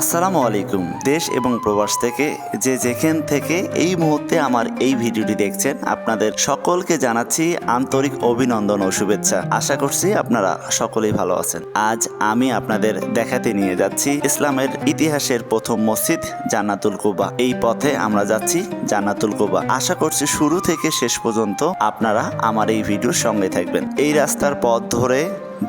আসসালামু আলাইকুম। দেশ এবং প্রবাস থেকে যে যেখান থেকে এই মুহূর্তে আমার এই ভিডিওটি দেখছেন, আপনাদের সকলকে জানাচ্ছি আন্তরিক অভিনন্দন ও শুভেচ্ছা। আশা করছি আপনারা সকলেই ভালো আছেন। আজ আমি আপনাদের দেখাতে নিয়ে যাচ্ছি ইসলামের ইতিহাসের প্রথম মসজিদ, জান্নাতুল কুবা। এই পথে আমরা যাচ্ছি জান্নাতুল কুবা। আশা করছি শুরু থেকে শেষ পর্যন্ত আপনারা আমার এই ভিডিওর সঙ্গে থাকবেন। এই রাস্তার পথ ধরে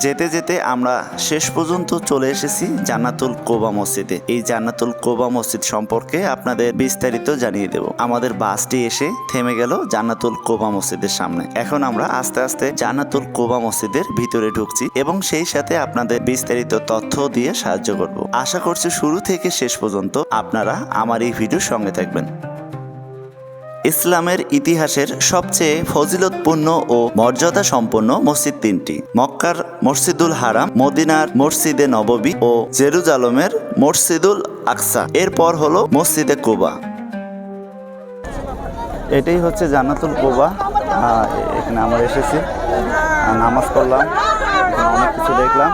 যেতে যেতে আমরা শেষ পর্যন্ত চলে এসেছি জান্নাতুল কোবা মসজিদে। এই জান্নাতুল কোবা মসজিদ সম্পর্কে আপনাদের বিস্তারিত জানিয়ে দেব। আমাদের বাসটি এসে থেমে গেল জান্নাতুল কোবা মসজিদের সামনে। এখন আমরা আস্তে আস্তে জান্নাতুল কোবা মসজিদের ভিতরে ঢুকছি এবং সেই সাথে আপনাদের বিস্তারিত তথ্য দিয়ে সাহায্য করব। আশা করছি শুরু থেকে শেষ পর্যন্ত আপনারা আমার এই ভিডিওর সঙ্গে থাকবেন। ইসলামের ইতিহাসের সবচেয়ে ফজিলতপূর্ণ ও মর্যাদা সম্পন্ন মসজিদ তিনটি। মক্কার মসজিদুল হারাম, মদিনার মসজিদে নববী ও জেরুজালমের মসজিদুল আকসা। এরপর হলো মসজিদে কুবা। এটাই হচ্ছে জান্নাতুল কুবা। এখানে আমরা এসেছি। নামাজ পড়লাম। অনেক কিছু দেখলাম।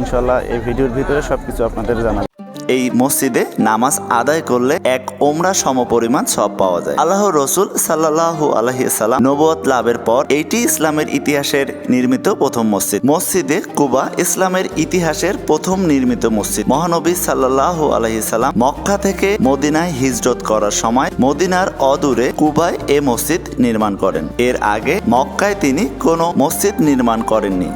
ইনশাল্লাহ এই ভিডিওর ভিতরে সব কিছু আপনাদের জানাব। এই মসজিদে নামাজ আদায় করলে এক ওমরা সমপরিমাণ সব পাওয়া যায়। আল্লাহ রসুল সাল্লাহ আলহিসাল্লাম নবত লাভের পর এইটি ইসলামের ইতিহাসের নির্মিত প্রথম মসজিদ। মসজিদে কুবা ইসলামের ইতিহাসের প্রথম নির্মিত মসজিদ। মহানবী সাল্লাহ আলহিসাল্লাম মক্কা থেকে মদিনায় হিজরত করার সময় মদিনার অদূরে কুবায় এ মসজিদ নির্মাণ করেন। এর আগে মক্কায় তিনি কোনো মসজিদ নির্মাণ করেননি।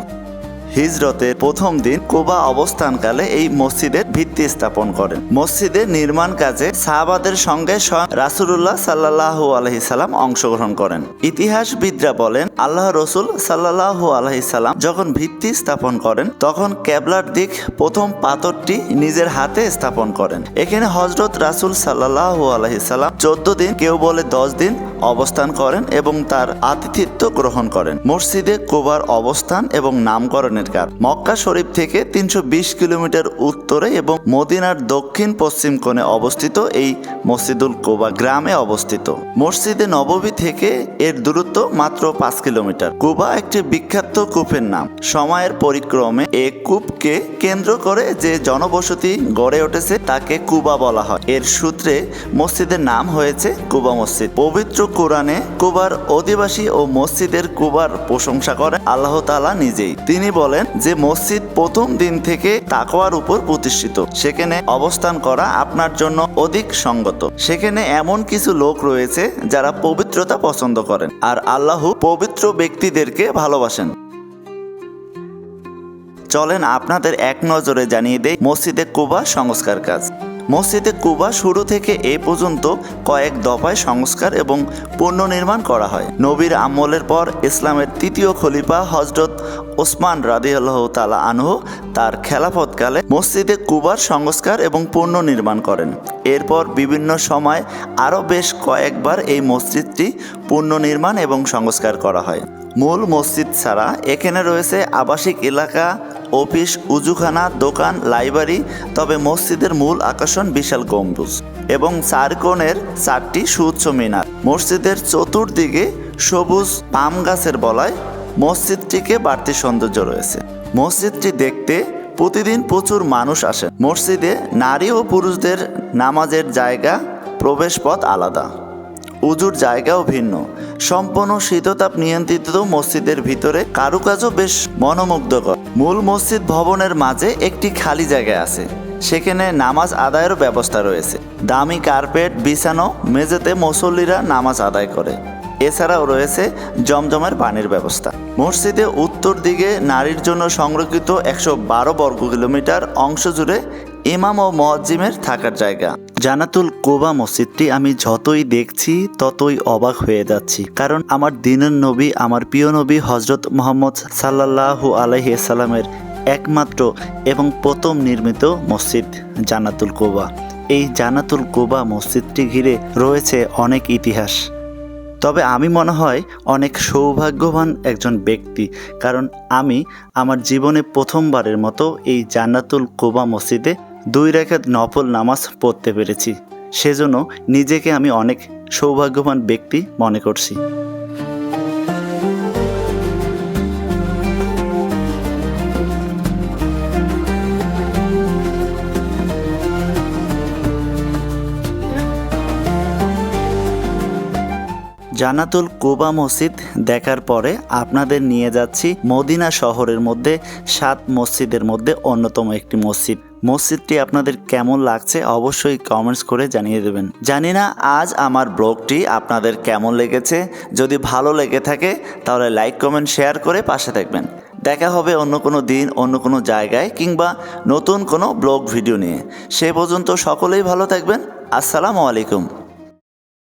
হিজরতের প্রথম দিন কোবা অবস্থানকালে এই মসজিদের ভিত্তি স্থাপন করেন। মসজিদের নির্মাণ কাজে সাহাবাদের সঙ্গে স্বয়ং রাসুলুল্লাহ সাল্লাহ আলহিসাল্লাম অংশগ্রহণ করেন। ইতিহাসবিদরা বলেন, আল্লাহ রসুল সাল্লাহ আলহিসাল্লাম যখন ভিত্তি স্থাপন করেন, তখন ক্যাবলার দিক প্রথম পাথরটি নিজের হাতে স্থাপন করেন। এখানে হজরত রাসুল সাল্লাহ আলহিসাল্লাম চোদ্দ দিন, কেউ বলে দশ দিন অবস্থান করেন এবং তার আতিথিত্ব গ্রহণ করেন। মসজিদে কোবার অবস্থান এবং নামকরণের কাজ। মক্কা শরীফ থেকে তিনশো বিশ কিলোমিটার উত্তরে এবং মদিনার দক্ষিণ পশ্চিম কোণে অবস্থিত এই মসজিদুল কোবা গ্রামে অবস্থিত। মসজিদে নববী থেকে এর দূরত্ব মাত্র পাঁচ কিলোমিটার। কুবা একটি বিখ্যাত কূপের নাম। সময়ের পরিক্রমে এ কূপকে কেন্দ্র করে যে জনবসতি গড়ে উঠেছে তাকে কুবা বলা হয়। এর সূত্রে মসজিদের নাম হয়েছে কুবা মসজিদ। পবিত্র কোরআনে কুবার অধিবাসী ও মসজিদের কুবার প্রশংসা করেন আল্লাহ তাআলা নিজেই। তিনি বলেন যে মসজিদ প্রথম দিন থেকে তাকওয়ার উপর প্রতিষ্ঠিত। সেখানে অবস্থান করা আপনার জন্য অধিক সঙ্গত। সেখানে এমন কিছু লোক রয়েছে যারা পবিত্রতা পছন্দ করেন আর আল্লাহ পবিত্র ব্যক্তিদেরকে ভালোবাসেন। চলেন আপনাদের এক নজরে জানিয়ে দেয় মসজিদে কুবা সংস্কার কাজ। মসজিদে কুবা শুরু থেকে এ পর্যন্ত কয়েক দফায় সংস্কার এবং পুনর্নির্মাণ করা হয়। নবীর আমলের পর ইসলামের তৃতীয় খলিফা হজরত ওসমান রাদিয়াল্লাহ তালা আনহু তার খেলাফতকালে মসজিদে কুবার সংস্কার এবং পুনর্নির্মাণ করেন। এরপর বিভিন্ন সময় আরও বেশ কয়েকবার এই মসজিদটি পুনর্নির্মাণ এবং সংস্কার করা হয়। মূল মসজিদ ছাড়া এখানে রয়েছে আবাসিক এলাকা অফিস, উজুখানা, দোকান, লাইব্রেরি, তবে মসজিদের মূল আকর্ষণ বিশাল গম্বুজ এবং চার কোণের চারটি সুউচ্চ মিনার। মসজিদের চতুর্দিকে সবুজ পাম গাছের বলায়, মসজিদটিকে বাড়তি সৌন্দর্য রয়েছে। মসজিদটি দেখতে প্রতিদিন প্রচুর মানুষ আসে মসজিদে নারী ও পুরুষদের নামাজের জায়গা, প্রবেশপথ আলাদা। উজুর জায়গাও ভিন্ন। সম্পূর্ণ শীততাপ নিয়ন্ত্রিত মসজিদের ভিতরে কারুকাজও বেশ মনোমুগ্ধকর। মূল মসজিদ ভবনের মাঝে একটি খালি জায়গা আছে। সেখানে নামাজ আদায়েরও ব্যবস্থা রয়েছে। দামি কার্পেট, বিছানো, মেঝেতে মুসল্লিরা নামাজ আদায় করে। এছাড়াও রয়েছে জমজমের পানির ব্যবস্থা। মসজিদে উত্তর দিকে নারীর জন্য সংরক্ষিত একশো বারো বর্গ কিলোমিটার অংশ জুড়ে ইমাম ও মজ্জিমের থাকার জায়গা। জানাতুল কোবা মসজিদটি আমি যতই দেখছি, ততই অবাক হয়ে যাচ্ছি। কারণ আমার দিনের নবী, আমার প্রিয় নবী হজরত মোহাম্মদ সাল্লাহু আলহিসাল্লামের একমাত্র এবং প্রথম নির্মিত মসজিদ জানাতুল কোবা। এই জানাতুল কোবা মসজিদটি ঘিরে রয়েছে অনেক ইতিহাস। তবে আমি মনে হয় অনেক সৌভাগ্যবান একজন ব্যক্তি, কারণ আমি আমার জীবনে প্রথমবারের মতো এই জান্নাতুল কোবা মসজিদে দুই রেখাত নফল নামাজ পড়তে পেরেছি। সেজন্য নিজেকে আমি অনেক সৌভাগ্যবান ব্যক্তি মনে করছি। জানাতুল কোবা মসজিদ দেখার পরে আপনাদের নিয়ে যাচ্ছি মদিনা শহরের মধ্যে, সাত মসজিদের মধ্যে অন্যতম একটি মসজিদ। মসজিদটি আপনাদের কেমন লাগছে অবশ্যই কমেন্টস করে জানিয়ে দেবেন। জানি না আজ আমার ব্লগটি আপনাদের কেমন লেগেছে। যদি ভালো লেগে থাকে, তাহলে লাইক কমেন্ট শেয়ার করে পাশে থাকবেন। দেখা হবে অন্য কোনো দিন, অন্য কোনো জায়গায়, কিংবা নতুন কোনো ব্লগ ভিডিও নিয়ে। সে পর্যন্ত সকলেই ভালো থাকবেন। আসসালামু আলাইকুম।